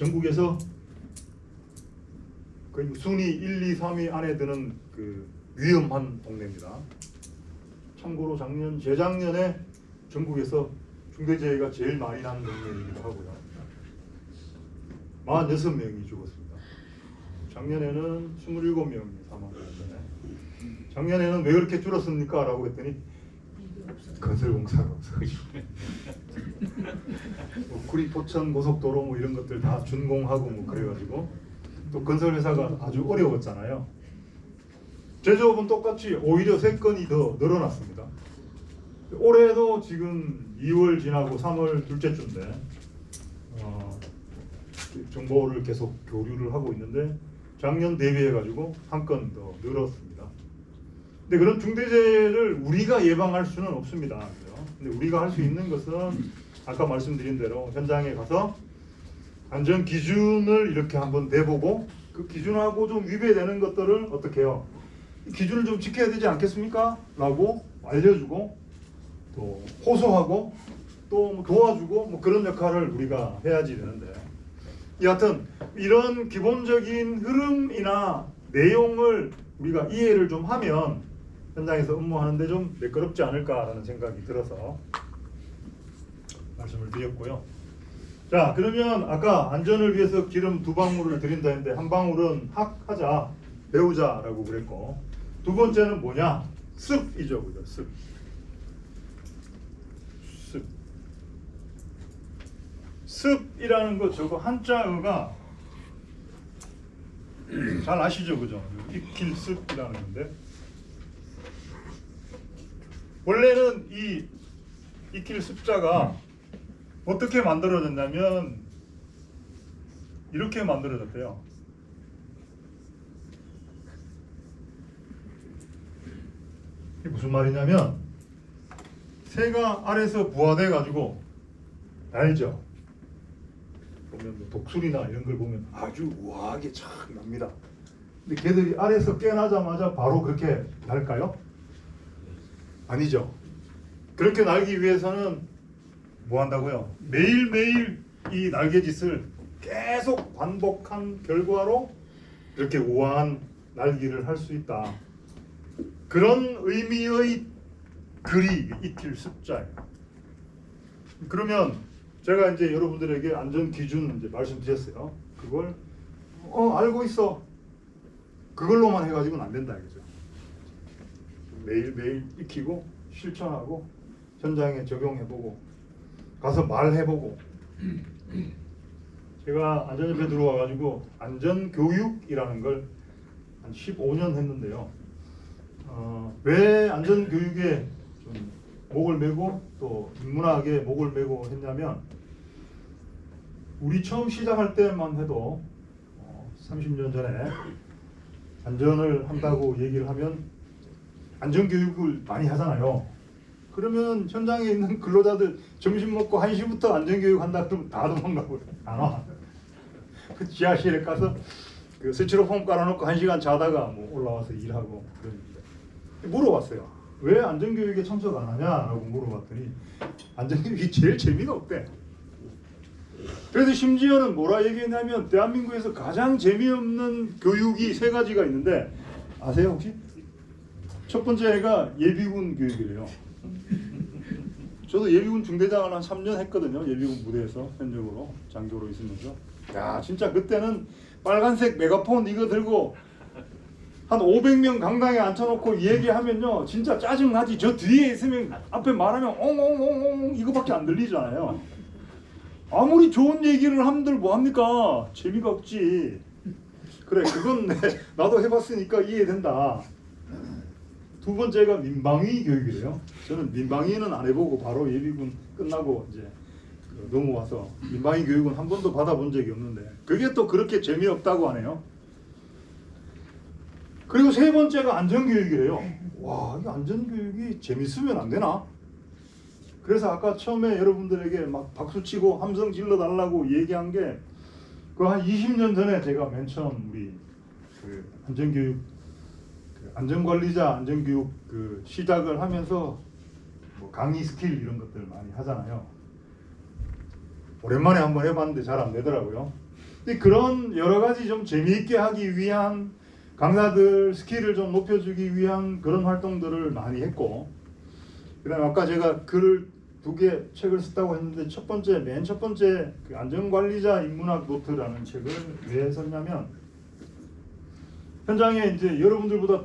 전국에서 뭐 순위 1, 2, 3위 안에 드는 그 위험한 동네입니다. 참고로 작년 재작년에 전국에서 중대재해가 제일 많이 난 동네이기도 하고요. 46명이 죽었습니다. 작년에는 27명이 사망했는데 작년에는 왜 그렇게 줄었습니까? 라고 했더니 건설 공사가 없어가지고 뭐 구리 포천 고속도로 뭐 이런 것들 다 준공하고 뭐 그래가지고 또 건설 회사가 아주 어려웠잖아요. 제조업은 똑같이 오히려 세 건이 더 늘어났습니다. 올해도 지금 2월 지나고 3월 둘째 주인데 어, 정보를 계속 교류를 하고 있는데 작년 대비해 가지고 한 건 더 늘었습니다. 근데 그런 중대재해를 우리가 예방할 수는 없습니다. 근데 우리가 할 수 있는 것은 아까 말씀드린 대로 현장에 가서 안전 기준을 이렇게 한번 내보고 그 기준하고 좀 위배되는 것들을 어떻게 해요? 이 기준을 좀 지켜야 되지 않겠습니까? 라고 알려주고 또 호소하고 또뭐 도와주고 뭐 그런 역할을 우리가 해야지 되는데 여하튼 이런 기본적인 흐름이나 내용을 우리가 이해를 좀 하면 현장에서 업무하는데 좀 매끄럽지 않을까라는 생각이 들어서 말씀을 드렸고요. 자 그러면 아까 안전을 위해서 기름 두 방울을 드린다 했는데 한 방울은 학하자 배우자라고 그랬고 두 번째는 뭐냐 습이죠 그죠 습. 습. 습이라는 거 저거 한자어가 잘 아시죠 그죠 익힐 습이라는 건데 원래는 이 익힐 습자가 어떻게 만들어졌냐면 이렇게 만들어졌대요. 이게 무슨 말이냐면 새가 알에서 부화돼 가지고 알죠. 보면 뭐 독수리나 이런 걸 보면 아주 우아하게 착 납니다. 근데 걔들이 알에서 깨나자마자 바로 그렇게 날까요? 아니죠. 그렇게 날기 위해서는 뭐 한다고요? 매일매일 이 날개짓을 계속 반복한 결과로 이렇게 우아한 날기를 할 수 있다. 그런 의미의 글이 익힐 습자예요. 그러면 제가 이제 여러분들에게 안전 기준 이제 말씀드렸어요. 그걸 어 알고 있어. 그걸로만 해가지고는 안 된다 이거죠. 매일 매일 익히고 실천하고 현장에 적용해보고 가서 말해보고 제가 안전협회 들어와가지고 안전교육이라는 걸 한 15년 했는데요. 어, 왜 안전교육에 좀 목을 메고 또 인문학에 목을 메고 했냐면 우리 처음 시작할 때만 해도 어, 30년 전에 안전을 한다고 얘기를 하면 안전교육을 많이 하잖아요. 그러면 현장에 있는 근로자들 점심 먹고 1시부터 안전교육 한다 그러면 다 도망가고 안 와. 그 지하실에 가서 그 스티로폼 깔아놓고 1시간 자다가 뭐 올라와서 일하고 그러는데 물어봤어요. 왜 안전교육에 참석 안 하냐라고 물어봤더니 안전교육이 제일 재미가 없대. 그래서 심지어는 뭐라 얘기했냐면 대한민국에서 가장 재미없는 교육이 세 가지가 있는데 아세요 혹시? 첫 번째가 예비군 교육이래요. 저도 예비군 중대장을 한 3년 했거든요. 예비군 무대에서 현역으로 장교로 있으면서. 야 진짜 그때는 빨간색 메가폰 이거 들고 한 500명 강당에 앉혀놓고 얘기하면요 진짜 짜증나지. 저 뒤에 있으면 앞에 말하면 엉엉엉엉 이거밖에 안 들리잖아요. 아무리 좋은 얘기를 함들 뭐합니까? 재미가 없지. 그래 그건 내, 나도 해봤으니까 이해된다. 두 번째가 민방위 교육이래요. 저는 민방위는 안 해보고 바로 예비군 끝나고 이제 그 넘어와서 민방위 교육은 한 번도 받아본 적이 없는데 그게 또 그렇게 재미없다고 하네요. 그리고 세 번째가 안전교육이래요. 와, 이 안전교육이 재밌으면 안 되나? 그래서 아까 처음에 여러분들에게 막 박수 치고 함성 질러 달라고 얘기한 게 그 한 20년 전에 제가 맨 처음 우리 그 안전교육 그 안전관리자 안전교육 그 시작을 하면서 뭐 강의 스킬 이런 것들 많이 하잖아요. 오랜만에 한번 해봤는데 잘 안 되더라고요. 그런 여러 가지 좀 재미있게 하기 위한 강사들 스킬을 좀 높여주기 위한 그런 활동들을 많이 했고 그다음 에 아까 제가 글을 두 개 책을 썼다고 했는데 첫 번째 맨 첫 번째 그 안전관리자 인문학 노트라는 책을 왜 썼냐면 현장에 이제 여러분들보다 더